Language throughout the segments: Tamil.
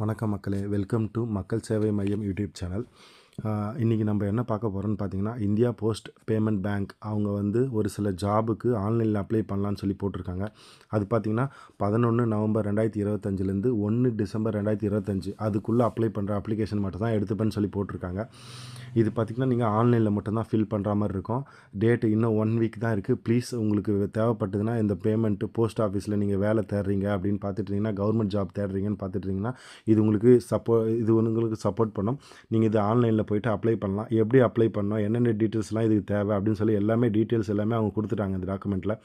வணக்கம் மக்களே. வெல்கம் டு மக்கள் சேவை மையம் யூடியூப் சேனல். இன்றைக்கி நம்ம என்ன பார்க்க போகிறோம்னு பார்த்தீங்கன்னா இந்தியா போஸ்ட் பேமெண்ட் பேங்க் அவங்க வந்து ஒரு சில ஜாபுக்கு ஆன்லைனில் அப்ளை பண்ணலான்னு சொல்லி போட்டிருக்காங்க. அது பார்த்திங்கன்னா பதினொன்று நவம்பர் ரெண்டாயிரத்தி இருபத்தஞ்சிலேருந்து ஒன்று டிசம்பர் ரெண்டாயிரத்தி இருபத்தஞ்சி அதுக்குள்ளே அப்ளை பண்ணுற அப்ளிகேஷன் மட்டும் தான் எடுத்துப்பேன்னு சொல்லி போட்டிருக்காங்க. இது பார்த்திங்கன்னா நீங்கள் ஆன்லைனில் மட்டும்தான் ஃபில் பண்ணுற மாதிரி இருக்கும். டேட்டு இன்னும் ஒன் வீக் தான் இருக்குது ப்ளீஸ் உங்களுக்கு தேவைப்பட்டதுன்னா இந்த பேமெண்ட்டு போஸ்ட் ஆஃபீஸில் நீங்கள் வேலை தேடுறீங்க அப்படின்னு பார்த்துட்டிங்கன்னா கவர்மெண்ட் ஜாப் தேடுறீங்கன்னு பார்த்துட்டிங்கன்னா இது உங்களுக்கு சப்போ இது உங்களுக்கு சப்போர்ட் பண்ணும். நீங்கள் இது ஆன்லைனில் போயிட்டு அப்ளை பண்ணலாம். எப்படி அப்ளை பண்ணோம் என்னென்ன டீட்டெயில்ஸ்லாம் இதுக்கு தேவை? அப்படின்னு சொல்லி எல்லாமே டீட்டெயில்ஸ் எல்லாமே அவங்க கொடுத்துட்டாங்க இந்த டாக்குமெண்ட்டில்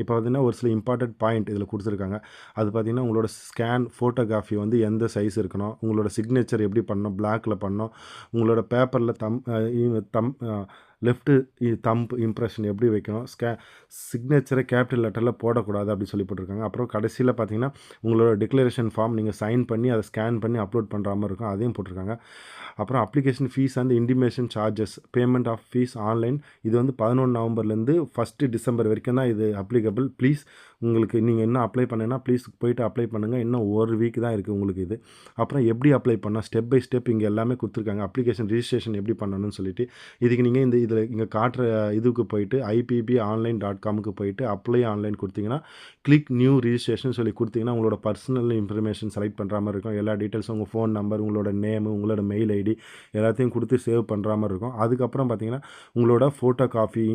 இப்போ பார்த்திங்கன்னா ஒரு சில இம்பார்ட்டண்ட் பாயிண்ட் இதில் கொடுத்துருக்காங்க. அது பார்த்திங்கன்னா உங்களோட ஸ்கேன் ஃபோட்டோகிராஃபி வந்து எந்த சைஸ் இருக்கணும்? உங்களோட சிக்னேச்சர் எப்படி பண்ணணும்? பிளாக்கில் பண்ணணும். உங்களோட பேப்பரில் thumb thumb left thumb impression எப்படி வைக்கணும்? ஸ்கே சிக்னேச்சரை கேபிட்டல் லெட்டரில் போடக்கூடாது அப்படி சொல்லி போட்டிருக்காங்க. அப்புறம் கடைசியில் பார்த்தீங்கன்னா உங்களோட டிக்ளரேஷன் ஃபார்ம் நீங்கள் சைன் பண்ணி அதை ஸ்கேன் பண்ணி அப்லோட் பண்ணுற மாதிரி இருக்கும். அதையும் போட்டிருக்காங்க. அப்புறம் application fees and intimation charges payment of fees online இது வந்து பதினொன்று நவம்பர்லேருந்து ஃபஸ்ட்டு டிசம்பர் வரைக்கும் தான் இது அப்ளிகபிள் ப்ளீஸ் உங்களுக்கு நீங்கள் என்ன அப்ளை பண்ணுன்னா ப்ளீஸ் போயிட்டு அப்ளை பண்ணுங்கள் இன்னும் ஒரு வீக் தான் இருக்குது உங்களுக்கு இது. அப்புறம் எப்படி அப்ளை பண்ணால் ஸ்டெப் பை ஸ்டெப் இங்கே எல்லாமே கொடுத்துருக்காங்க. அப்ளிகேஷன் ரிஜிஸ்ட்ரேஷன் எப்படி பண்ணணும்னு சொல்லிட்டு. இதுக்கு நீங்கள் இந்த இதில் இங்கே காட்டுற இதுக்கு போயிட்டு ஐபிபி ஆன்லைன் டாட் காமுக்கு போயிட்டு அப்ளை ஆன்லைன் கொடுத்தீங்கன்னா கிளிக் நியூ ரிஜிஸ்ட்ரேஷன் சொல்லி கொடுத்தீங்கன்னா உங்களோட பர்சனல் இன்ஃபர்மேஷன் செலக்ட் பண்ணுற மாதிரி இருக்கும். எல்லா டீட்டெயில்ஸும் உங்கள் ஃபோன் நம்பர் உங்களோட நேமு உங்களோட மெயில் ஐடி எல்லாத்தையும் கொடுத்து சேவ் பண்ணுற மாதிரி இருக்கும். அதுக்கப்புறம் பார்த்தீங்கன்னா உங்களோட ஃபோட்டோ காஃபி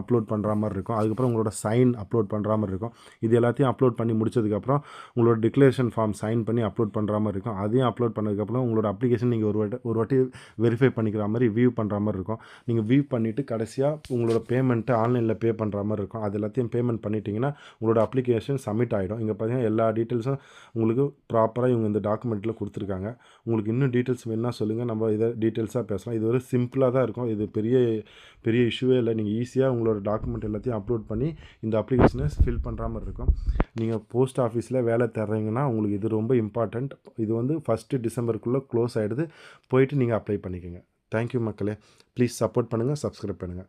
அப்லோட் பண்ணுற மாதிரி இருக்கும். அதுக்கப்புறம் உங்களோட சைன் அப்லோட் பண்ணுற மாதிரி இருக்கும். இது எல்லாத்தையும் அப்லோட் பண்ணி முடிச்சதுக்கப்புறம் உங்களோட டிக்ளரேஷன் ஃபார்ம் சைன் பண்ணி அப்லோட் பண்ணுற மாதிரி இருக்கும். அதையும் அப்லோட் பண்ணதுக்கப்புறம் உங்களோட அப்ளிகேஷன் நீங்கள் ஒரு வாட்டி ஒரு வாட்டி வெரிஃபை பண்ணிக்கிற மாதிரி வியூ பண்ணுற மாதிரி இருக்கும். நீங்கள் வியூ பண்ணிவிட்டு கடைசியாக உங்களோட பேமெண்ட்டை ஆன்லைனில் பே பண்ணுற மாதிரி இருக்கும். அது எல்லாத்தையும் பேமெண்ட் பண்ணிட்டீங்கன்னா உங்களோட அப்ளிகேஷன் சப்மிட் ஆகிடும் இங்கே பார்த்தீங்கன்னா எல்லா டீட்டெயில்ஸும் உங்களுக்கு ப்ராப்பராக இவங்க இந்த டாக்குமெண்ட்டில் கொடுத்துருக்காங்க. உங்களுக்கு இன்னும் டீட்டெயில்ஸ் வேணுன்னா சொல்லுங்கள் நம்ம இதை டீட்டெயில்ஸாக பேசலாம். இது ஒரு சிம்பிளாக தான் இருக்கும். இது பெரிய பெரிய இஷ்யூவே இல்லை. நீங்கள் ஈஸியாக உங்களோட டாக்குமெண்ட் எல்லாத்தையும் அப்லோட் பண்ணி இந்த அப்ளிகேஷனை ஃபில் பண்ணுற மாதிரி இருக்கும். நீங்கள் போஸ்ட் ஆஃபீஸில் வேலை தர்றீங்கன்னா உங்களுக்கு இது ரொம்ப இம்பார்ட்டண்ட் இது வந்து ஃபஸ்ட்டு டிசம்பருக்குள்ளே க்ளோஸ் ஆகிடுது போயிட்டு நீங்கள் அப்ளை பண்ணிக்கோங்க. தேங்க்யூ மக்களே. ப்ளீஸ் சப்போர்ட் பண்ணுங்கள் சப்ஸ்கிரைப் பண்ணுங்கள்